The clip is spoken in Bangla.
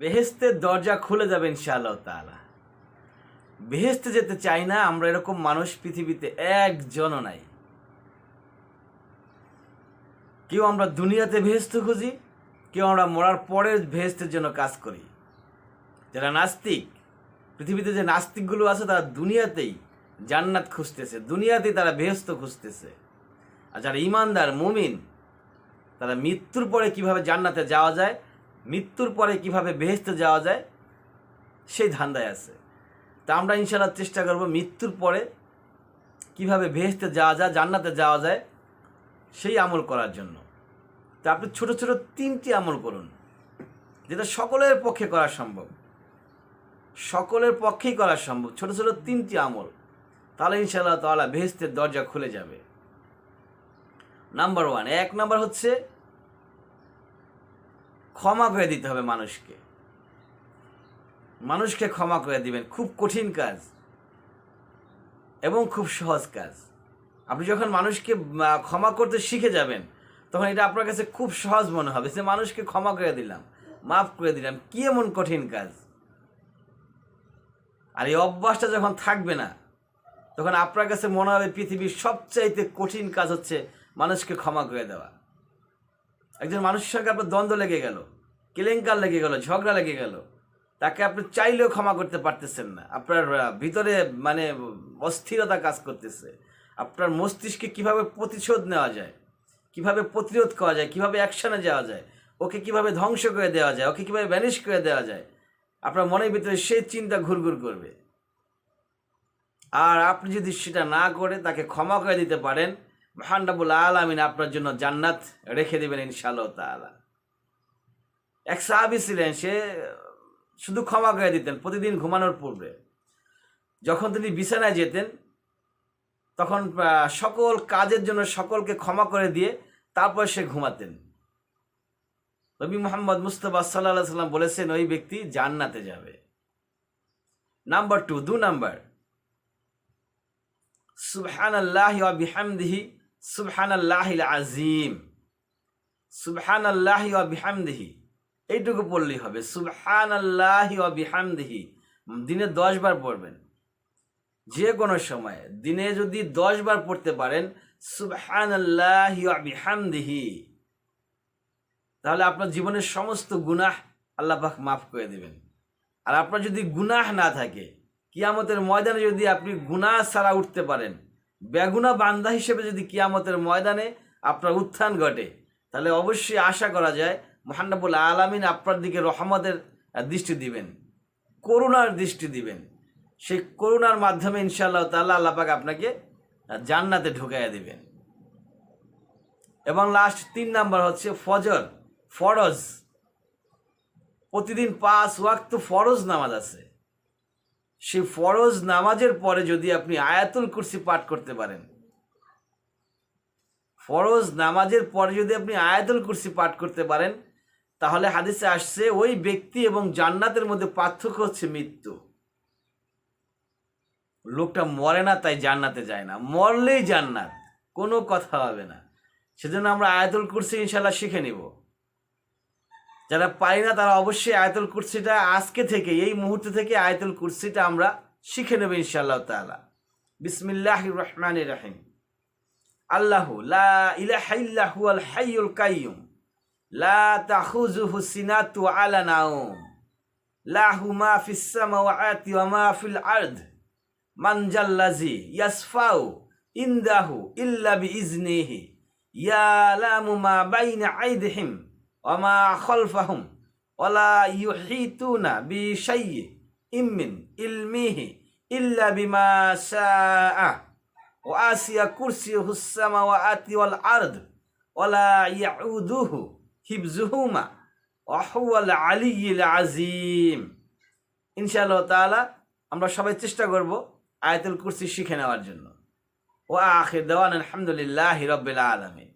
বেহেস্তের দরজা খুলে যাবে ইনশাআল্লাহ তাআলা। বেহেস্তে যেতে চাই না, আমরা এরকম মানুষ পৃথিবীতে একজনও নাই। কেউ আমরা দুনিয়াতে ভেস্ত খুঁজি, কেউ আমরা মরার পরে ভেস্তের জন্য কাজ করি। যারা নাস্তিক, পৃথিবীতে যে নাস্তিকগুলো আছে, তারা দুনিয়াতেই জান্নাত খুঁজতেছে, দুনিয়াতেই তারা বেহেস্ত খুঁজতেছে। আর যারা ইমানদার, মুমিন, তারা মৃত্যুর পরে কীভাবে জান্নাতে যাওয়া যায় মৃত্যুর পরে কীভাবে বেহেস্তে যাওয়া যায়, সেই ধান্দায় আছে। তা আমরা ইনশাল্লাহ চেষ্টা করব মৃত্যুর পরে কীভাবে বেহেস্তে যাওয়া যায়, জান্নাতে যাওয়া যায়, সেই আমল করার জন্য। তা আপনি ছোট ছোট তিনটি আমল করুন, যেটা সকলের পক্ষে করা সম্ভব। সকলের পক্ষেই করা সম্ভব, ছোট ছোট তিনটি আমল। তাহলে ইনশাআল্লাহ তাআলা বেহেস্তের দরজা খুলে যাবে। নাম্বার ওয়ান, এক নাম্বার হচ্ছে ক্ষমা করে দিতে হবে মানুষকে। মানুষকে ক্ষমা করে দিবেন, খুব কঠিন কাজ এবং খুব সহজ কাজ। আপনি যখন মানুষকে ক্ষমা করতে শিখে যাবেন, তখন এটা আপনার কাছে খুব সহজ মনে হবে যে, মানুষকে ক্ষমা করে দিলাম, মাফ করে দিলাম, কি এমন কঠিন কাজ? আর এই অভ্যাসটা যখন থাকবে না, তখন আপনার কাছে মনে হবে পৃথিবীর সবচাইতে কঠিন কাজ হচ্ছে মানুষকে ক্ষমা করে দেওয়া। একজন মানুষের সঙ্গে আপনার দ্বন্দ্ব লেগে গেল, কেলেঙ্কার লেগে গেল, ঝগড়া লেগে গেল, তাকে আপনি চাইলেও ক্ষমা করতে পারতেছেন না। আপনার ভিতরে মানে অস্থিরতা কাজ করতেছে। আপনার মস্তিষ্কে কীভাবে প্রতিশোধ নেওয়া যায়, কীভাবে প্রতিরোধ করা যায়, কীভাবে অ্যাকশনে যাওয়া যায়, ওকে কীভাবে ধ্বংস করে দেওয়া যায়, ওকে কীভাবে ব্যানিশ করে দেওয়া যায়, আপনার মনের ভিতরে সেই চিন্তা ঘুরঘুর করবে। আর আপনি যদি সেটা না করে তাকে ক্ষমা করে দিতে পারেন মহানরাবুল আলমিন আপনার জন্য জান্নাত রেখে দেবেন ইনশাআল্লাহ তাআলা। এক সাহাবি ছিলেন, সে শুধু ক্ষমা করে দিতেন প্রতিদিন ঘুমানোর পূর্বে। যখন তিনি বিছানায় যেতেন, তখন সকল কাজের জন্য সকলকে ক্ষমা করে দিয়ে তারপর সে ঘুমাতেন। নবী মোহাম্মদ মুস্তফা সাল্লাহ সাল্লাম বলেছেন, ওই ব্যক্তি জান্নাতে যাবে। নাম্বার টু, দু নাম্বার। সুবহান আল্লাহ বিহামদিহি সুবহান আল্লাহিল আজিম সুবহান আল্লাহ বিহামদিহি। এইটুকু পড়লেই হবে। সুবহান আল্লাহ বিহামদিহি। দিনে দশ বার পড়বেন। যে কোনো সময়। দিনে যদি দশ বার পড়তে পারেন সুবহান আল্লাহ বিহামদিহি। তাহলে আপনার জীবনের সমস্ত গুনাহ আল্লাহ পাক মাফ করে দেবেন। আর আপনার যদি গুনাহ না থাকে, কিয়ামতের ময়দানে যদি আপনি গুনাহ ছাড়া উঠতে পারেন বেগুনা বান্দা হিসেবে যদি কিয়ামতের ময়দানে আপনার উত্থান ঘটে, তাহলে অবশ্যই আশা করা যায় মহানবুল আলামিন আপনার দিকে রহমতের দৃষ্টি দিবেন, করুণার দৃষ্টি দিবেন। সেই করুণার মাধ্যমে ইনশাআল্লাহ তাল্লাহ আল্লাহ পাক আপনাকে জান্নাতে ঢুকাইয়া দিবেন। এবং লাস্ট তিন নাম্বার হচ্ছে ফজর, ফরজ। প্রতিদিন পাঁচ ওয়াক্ত ফরজ নামাজ আছে। সেই ফরজ নামাজের পরে যদি আপনি আয়াতুল কুরসি পাঠ করতে পারেন। ফরজ নামাজের পরে যদি আপনি আয়াতুল কুরসি পাঠ করতে পারেন, তাহলে হাদিসে আসছে, ওই ব্যক্তি এবং জান্নাতের মধ্যে পার্থক্য হচ্ছে মৃত্যু। লোকটা মরে না, তাই জান্নাতে যায় না। মরলেই জান্নাত, কোনো কথা হবে না। সেজন্য আমরা আয়াতুল কুরসি ইনশাল্লাহ শিখে নিব। যারা পারি না, তারা অবশ্যই আয়াতুল কুরসিটা আজকে থেকে, এই মুহূর্তে থেকে আয়াতুল কুরসিটা আমরা শিখে নেব ইনশাআল্লাহ তাআলা। বিসমিল্লাহ রহমান রাহিম। আল্লাহ লা ইলাহা ইল্লা লা আলা লাহু ইল্লা ইয়ালামু মা বাইনা আইদিহিম। অমা খলফাহুম, ওলা ইউহিতুনা বি শাইয়ে ইমিন ইলমিহি ইল্লা বিমা শাআ। ওয়া আসিয়া কুরসি হুসামা ওয়া আতি ওয়াল আরদ, ওলা ইয়াউদুহু হিবজুহুমা অহুয়াল আলিল আজিম ইনশাআল্লাহ তাআলা আমরা সবাই চেষ্টা করব আয়াতুল কুরসি শিখে নেওয়ার জন্য। ও আখির দেওয়ান আলহামদুলিল্লাহ রব্বিল আলমিন।